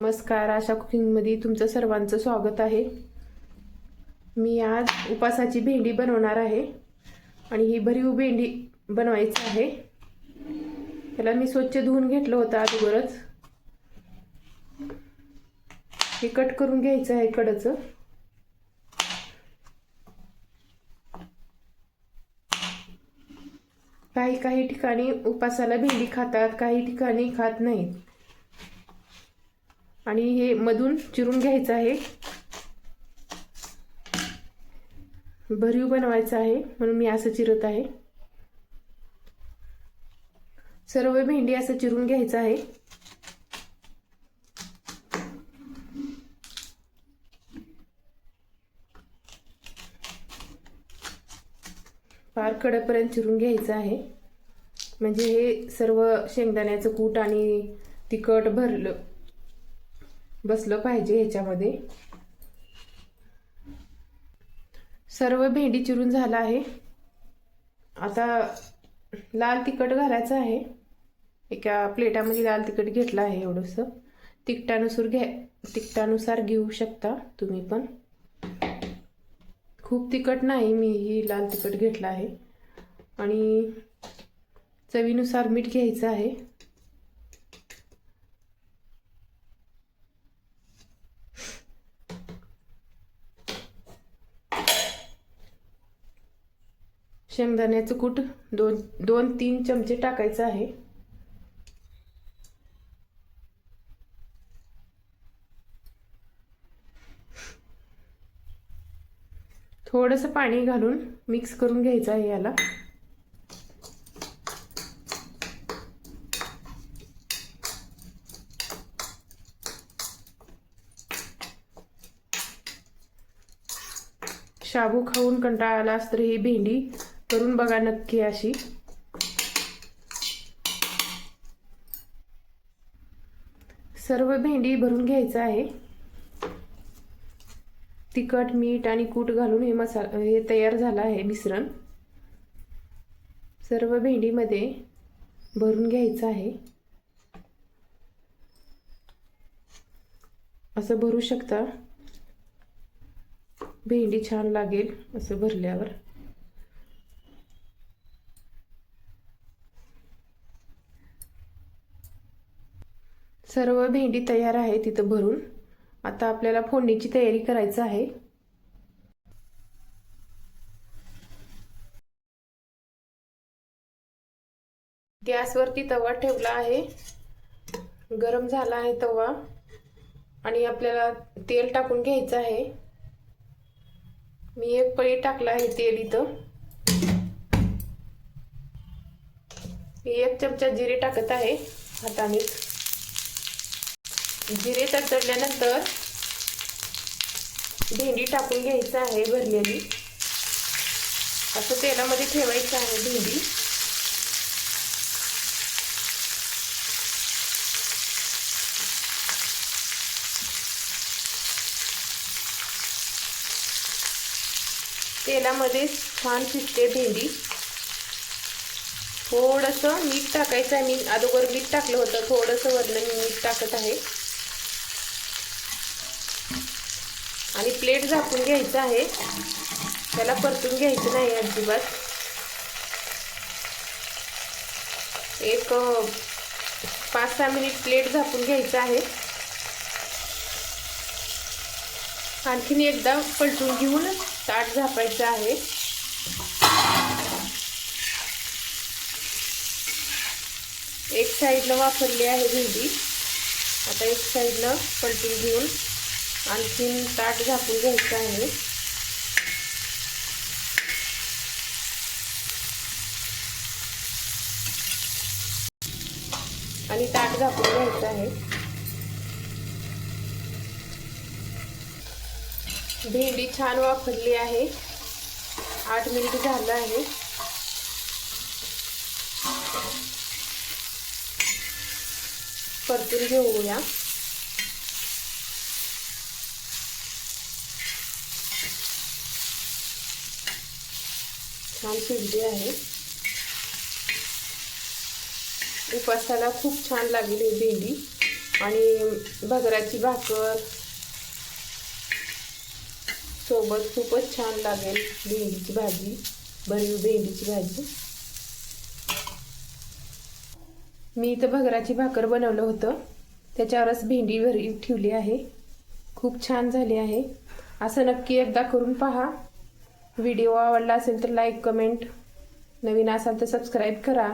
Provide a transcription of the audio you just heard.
नमस्कार आशा कुकिंगमध्ये तुमचं सर्वांचं स्वागत आहे. मी आज उपासाची भेंडी बनवणार आहे आणि ही भरीव भेंडी बनवायची आहे. त्याला मी स्वच्छ धुवून घेतलं होतं अगोदरच. हे कट करून घ्यायचं आहे कडचं काही काही ठिकाणी उपासाला भेंडी खातात काही ठिकाणी खात नाहीत. आणि हे मधून चिरून घ्यायचं आहे. भरीव बनवायचं आहे म्हणून मी असं चिरत आहे. सर्व भेंडी असं चिरून घ्यायचं आहे. फार कडकपर्यंत चिरून घ्यायचं आहे. म्हणजे हे सर्व शेंगदाण्याचं कूट आणि तिखट भरलं. बसलं पाहिजे ह्याच्यामध्ये सर्व भेंडी चिरून झाला आहे. आता लाल तिखट घालायचं आहे. एका प्लेटामध्ये लाल तिखट घेतलं आहे एवढंसं. तिखटानुसार घ्या तिखटानुसार घेऊ शकता तुम्ही पण. खूप तिखट नाही मी ही लाल तिखट घेतलं आहे. आणि चवीनुसार मीठ घ्यायचं आहे. शेंगदाण्याचं कूट दोन दोन तीन चमचे टाकायचं आहे. थोडंसं पाणी घालून मिक्स करून घ्यायचं आहे याला. शाबू खाऊन कंटाळा आला तर ही भेंडी करून बघा नक्की अशी. सर्व भेंडी भरून घ्यायचं आहे. तिखट मीठ आणि कूट घालून हे मसाला हे तयार झालं आहे मिश्रण. सर्व भेंडीमध्ये भरून घ्यायचं आहे. असं भरू शकता. भेंडी छान लागेल असं भरल्यावर. सर्व भेंडी तयार आहे तिथं भरून. आता आपल्याला फोडणीची तयारी करायचं आहे. गॅसवरती तवा ठेवला आहे. गरम झाला आहे तवा. आणि आपल्याला तेल टाकून घ्यायचं आहे. मी एक पळी टाकला आहे तेल इथं. एक चमचा जिरे टाकत आहे हाताने. जिरे तडतडल्यानंतर भेंडी टाकून घ्यायचं आहे भरलेली. असं तेलामध्ये ठेवायचं आहे भेंडी. तेलामध्ये छान शिजते भेंडी. थोडंसं मीठ टाकायचं आहे. मी अगोदर मीठ टाकलं होतं. थोडंसं वरलं मी मीठ टाकत आहे. आणि प्लेट झाकून घ्यायचं आहे. त्याला परतून घ्यायचं नाही अजिबात. एक पाच सहा मिनिट प्लेट झाकून घ्यायचं आहे. आणखीन एकदा पलटून घेऊन ताट झापायचं आहे. एक साईडनं वापरली आहे भेंडी. आता एक साईडनं पलटून घेऊन आणखीन ताट झाकून घ्यायचं आहे. आणि ताट झाकून घ्यायचं आहे. भेंडी छान वापरली आहे. आठ मिनिट झालं आहे. परतून घेऊया. छान शिजली आहे. उपासाला खूप छान लागेल ही भेंडी आणि भगराची भाकर. सोबत खूपच छान लागेल भेंडीची भाजी भरीव भेंडीची भाजी. मी इथं भगराची भाकर बनवलं होतं. त्याच्यावरच भेंडी भरीव ठेवली आहे. खूप छान झाली आहे. असं नक्की एकदा करून पहा. व्हिडिओ आवडला असेल तर लाईक कमेंट नवीन असाल तर सबस्क्राईब करा.